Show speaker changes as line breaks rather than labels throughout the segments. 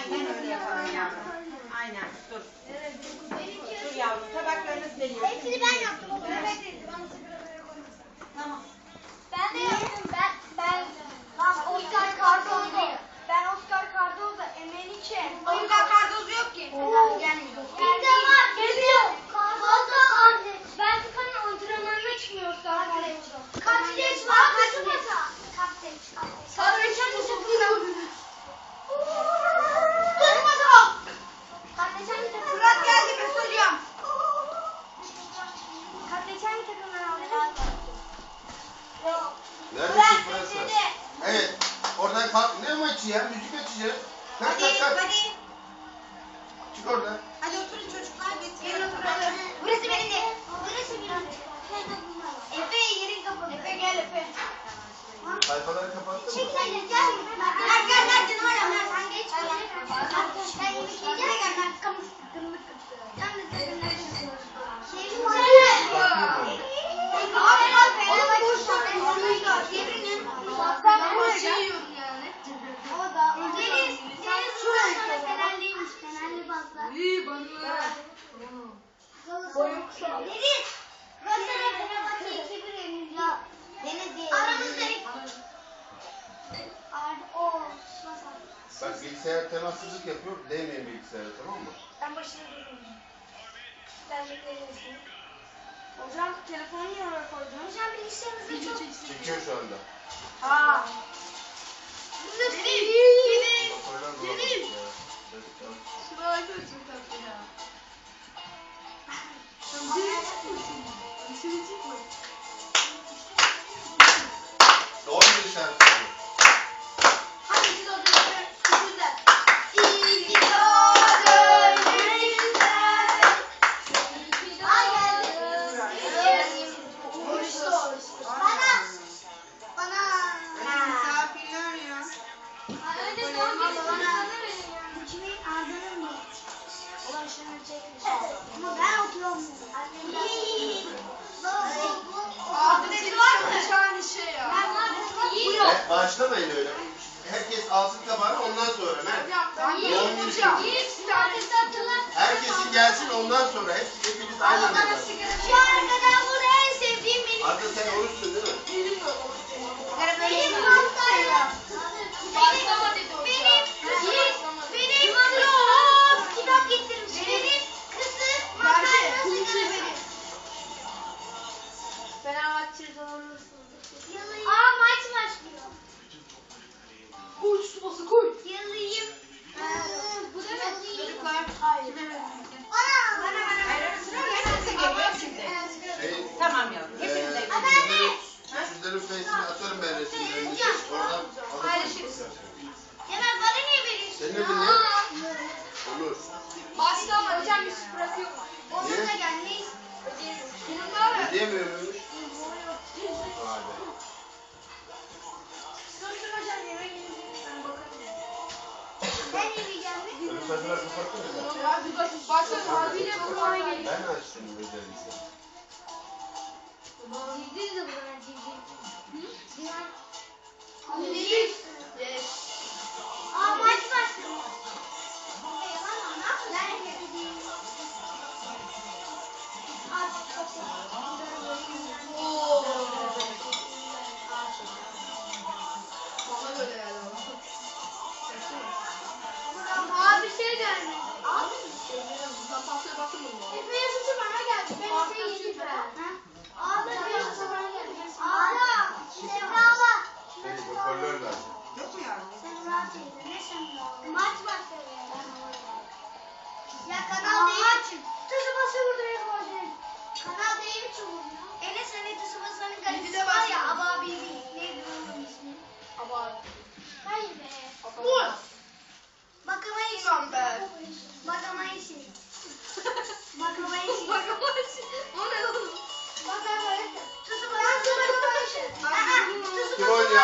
Aynen öyle yapalım yavrum. Aynen dur. Dur yavrum tabaklarınız geliyor.
Hepsini ben yaptım. oğlum. Tamam. Ben de yaptım. Ben ben ben Oscar Cardozo. Ben Oscar Cardozo. Emelike. Şey. Onun kadar kardozu yok ki. Yani yok.
Ele bilgisayar temassızlık yapıyor. Değmeyin bilgisayara tamam mı?
Ben başına durayım. Ben beklerim. Hocam telefonu niye oraya koydun? Hocam bilgisayarınızda çok...
Çekiyor şu anda.
Aa.
Benim, benim,
benim. Şuraya koyacağım tabii ya. Dışarı çıkmasın. Dışarı çıkmasın.
Doğru dışarı. Başlamayın öyle. Herkes alsın tabağını ondan sonra. Ben doğum günü. Herkesin gelsin ondan sonra. Hepsi hepiniz aynı anda.
Şu arkadan burada en sevdiğim benim.
Arda sen oruçsun değil mi?
Benim
mantarım.
Benim, benim, benim mantarım. Kitap getirmiş. Benim kızım mantarım.
Fenerbahçe'de olursunuz.
Aa maç başlıyor. Bazı nasıl
baktın mı? Ya bir bakın baksana abiyle babana geliyor.
Ben de açtım özellikle.
Civciv de bunlar civciv.
Hı? Diğer. Civciv.
Aa maç başladı.
Ona
göre.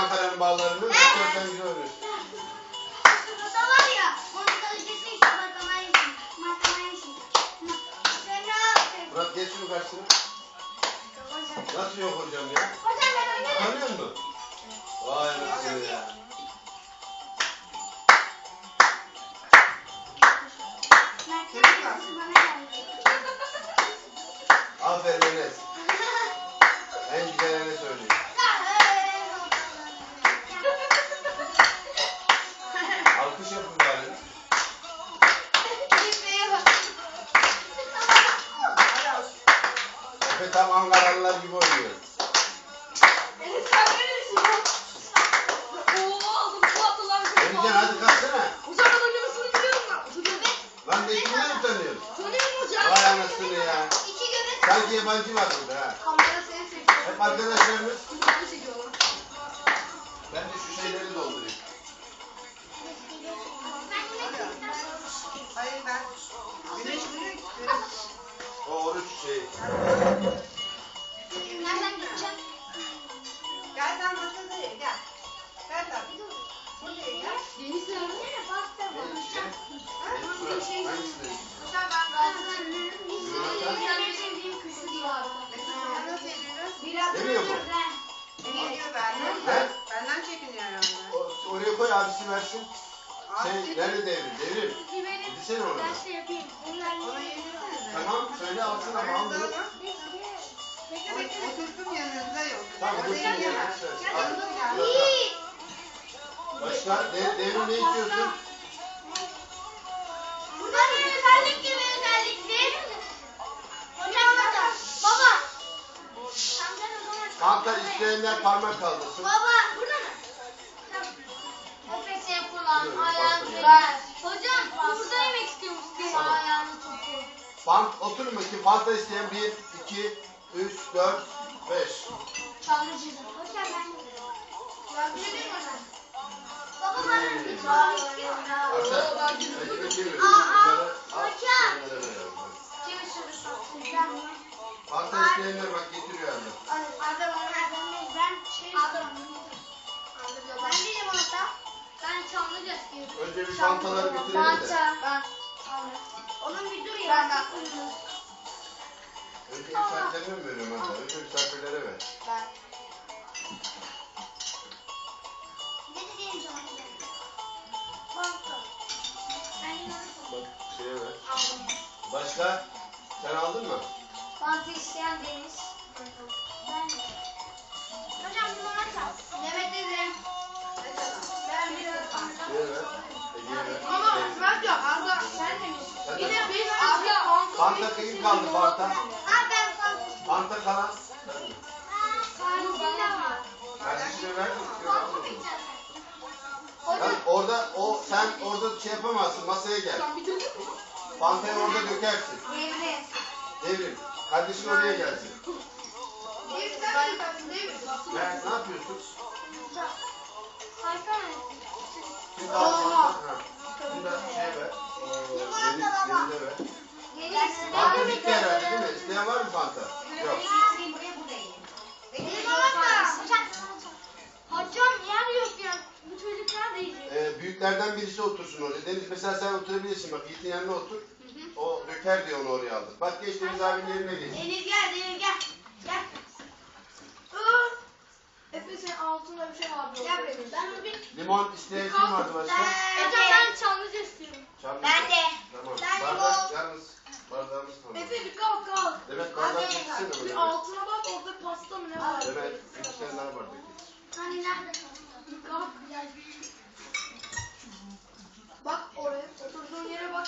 Ankara'nın ballarını bakıyorsan güzel
oluyor.
Murat geç şunu karşısına. Nasıl yok hocam ya?
Hocam ben oynarım.
Tanıyor musun? Vay nasıl ya. Aferin Enes. Arkadaşlarımız.
Fotoğrafı çekiyorlar.
Ben de şu şeyleri doldurayım.
Hayır ben. Güneş güneş.
O oruç şeyi.
Nereden gideceğim?
Gel sen masada ye gel. Gel tabii. Buraya gel.
Deniz nerede?
Var?
Ne içecek?
Bir şey
Hangisini?
Hocam ben Galatasaray'ın
Demiyor mu?
Geliyor benden.
He?
Benden çekiniyor herhalde.
O- Oraya koy abisi versin. Şey,
Abi,
nerede devrim? Devrim. Gitsene orada.
Derste yapayım.
Ona yedirsene.
Tamam, söyle alsın ama al bunu.
Bekle bekle. Otursun yanınızda yok.
Tamam,
Orada
otursun
yiyemez.
Al. Yok,
İyi.
Başka? De, devrim ne istiyorsun? İsteyenler parmak kaldırsın.
Baba burada mı? Nefes yapılan
Yok,
ayağın
pasta
Ben. Hocam burada yemek istiyormuş
Tamam.
ayağını tutuyor.
Fant, oturun bakayım. Fanta isteyen 1, 2, 3, 4, 5.
Çamlıcı'da. Hocam ben edeyim mi hocam? Baba bana bir çay istiyor.
Ben.
Aa, hocam.
onlara verelim.
Kim istiyorsa sizden mi?
Fanta isteyenler bak getiriyor Önce bir fantaları bitirelim de.
Ben. Onun bir dur ya. Ben ben.
Önce misafirlerine mi veriyorum Arda? Önce misafirlere ver.
Ben. Ne dediğim zaman? Banka. Ben.
Bak şeye ver.
Aldım.
Başka? Sen aldın mı?
Bantı isteyen Deniz. Ben de. Hocam limonata. Mehmet dedim. Ben bir
Şeye ver.
Ama ben de Arda sen de mi?
Sen
Bir
de-
beş Arda banka.
Fanta kim kaldı
fazla.
Fanta kalan. Kardeşine ver. Lan orada o sen orada şey yapamazsın masaya gel. Fantayı orada dökersin.
Devre.
Devrim. Kardeşin oraya gelsin.
Değil sen de değil mi?
Ben ne yapıyorsun?
Harika mı?
Şimdi al Fanta. Ha. Şimdi de şey ver. Deniz'e ver. Fanta bitti herhalde değil mi? İsteyen var mı Fanta? Yok.
Hocam yer yok ya. Bu çocuklar da yiyecek.
Ee, büyüklerden birisi otursun oraya. Deniz mesela sen oturabilirsin bak. Yiğit'in yanına otur. O döker diye onu oraya aldı. Bak geç Deniz abinin yerine geç.
Deniz gel, Deniz gel. Gel.
Efe senin altında bir şey var.
Gel buraya. Ben bir...
Limon isteyen kim vardı başka?
Ben Çamlıca istiyorum.
Çamlıca.
Ben de.
Tamam.
Ben
Bardak
limon.
yalnız bardağımız tamam.
Efe bir kalk kalk.
Demet bardak getirsene
Bir
buraya.
altına bak orada pasta mı ne var?
Demet bir tane daha bardak getir.
Hani nerede?
Bir kalk. Bak oraya oturduğun yere bak.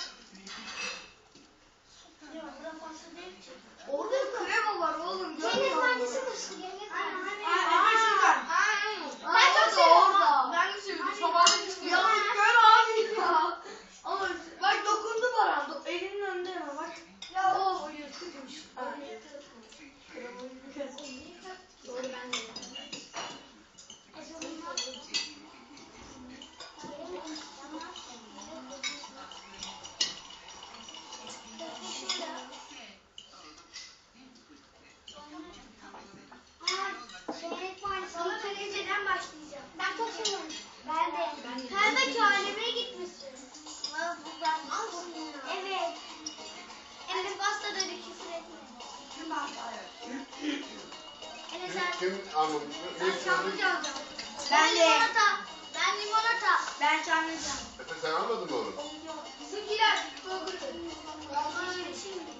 Almamış? Ne
Ben
istiyordun?
Ben de.
limonata. Ben limonata.
Ben çamlıca.
Efe sen almadın mı onu?
Bizimkiler Gazı içmedi.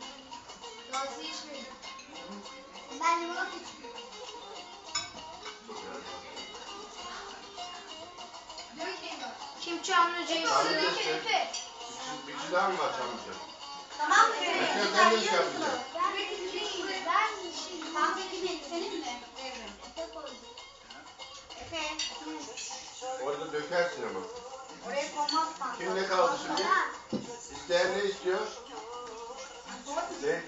Gazı içmedi. Ben limonata içmiyorum. Kim çamlıcayı
Çamlıca işte. Bir kişi- daha mı var Çamlıca?
Tamam mı?
Efe sen de Çamlıca.
Ben ben şimdi kahveci benim. Senin mi?
Orada dökersin ama.
Oraya konmaz.
Kim ne kaldı şimdi? İsteyen ne istiyor? Ne?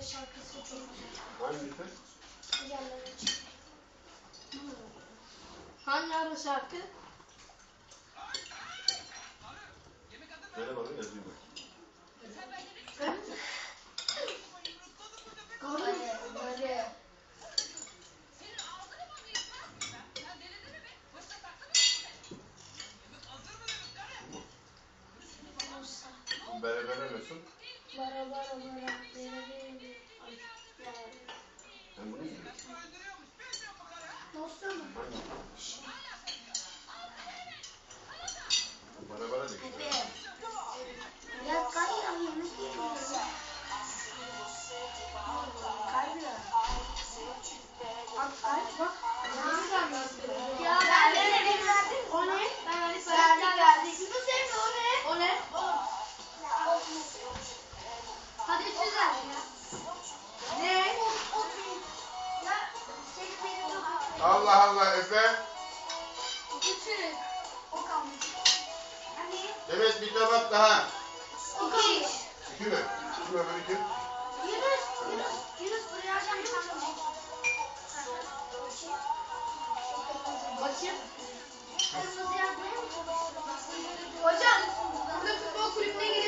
Halde şarkısı çok güzel.
Hangisi?
Çık.
Hangi ara şarkı?
Söyle bana yazayım ben.
Hadi, hadi. Bara bara bara.
Bunu izliyorsun.
Dostum.
Bara bara de.
Pepe. Ya kayra yemek yiyoruz. Kayra. Bak kayra bak. Ya ben de ne
ne?
Allah Allah Efe.
Küçük. O kalmış. Hani?
Demet bir tabak daha.
İki.
İki mi? Kim öbürü kim?
Yunus, Yunus, Yunus buraya açan bir tane.
Bakayım. Hocam burada futbol kulübüne girebilecek.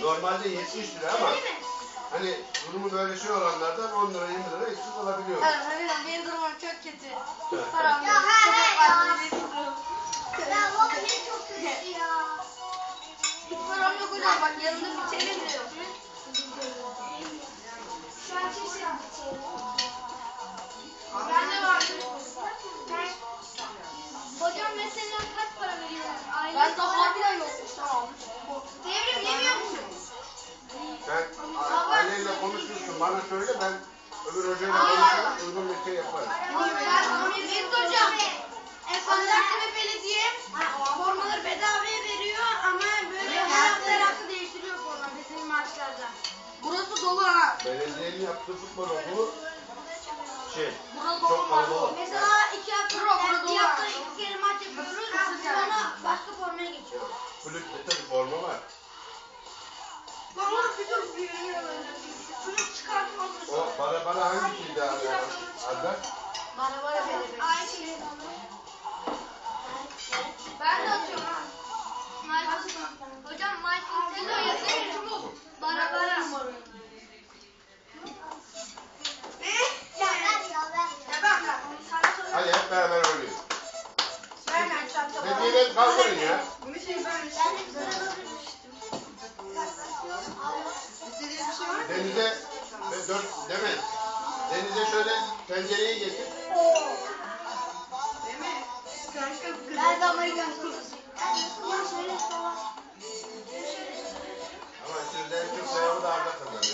Normalde 70 lira ama hani durumu böyle şey olanlardan 10 lira 20 lira eksik olabiliyor.
Evet, hocam benim durumum çok kötü. Param
Ya
yok.
ya. Ya vallahi çok kötü ya.
Hiç param yok hocam. Bak yanımda bir TL bile yok.
Şu an kimse yapacak.
Bende var.
Hocam mesela kaç para veriyorsun?
Ben daha harbiden yokmuş tamam.
Devrim yemiyor musun?
Sen a- ailenle konuşursun bana söyle ben öbür hocayla konuşurum uygun bir şey yaparım.
Mesut hocam. Sandalya'da belediye formaları bedavaya veriyor ama böyle her hafta her hafta değiştiriyor forma bizim maçlarda. Burası dolu ha.
Belediyenin yaptığı futbol okulu şey
Burası
çok kalabalık.
Mesela iki hafta, bir hafta iki kere yapıyoruz. Sonra başka formaya geçiyoruz.
Kulüpte tabii forma var.
Onu bir dur bir Şunu çıkartmam.
O para para hangisiydi abi? Arda?
Bana ya belediye.
Aynı.
Ben de atıyorum ha. Hocam Michael Telo yazıyor. Bara bara. Ben.
Hadi hep beraber Dediğini kaldırın ya.
Bunu şey ben. Şey var mı?
Denize ve dört demez. Denize şöyle tencereyi getir.
Değil mi? Kanka
Ben de Amerikan.
Ama sizde en çok sayımı da Arda kazanıyor.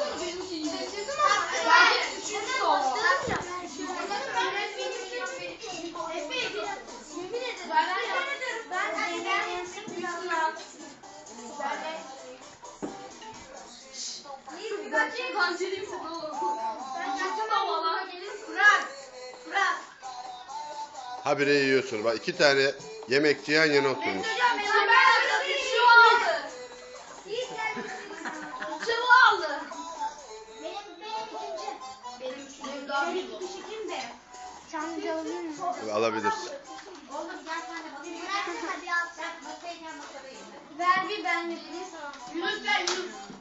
Gerçek
gazilimsin
oğlum. Ben kaçamam valla. Fırat. Fırat.
Habire yiyorsun. Bak iki tane yemekçi yan yana oturmuş.
Hocam benim
Alabilirsin.
Gel sen de bakayım.
Ver bir ben vereyim. Yunus ver Yunus.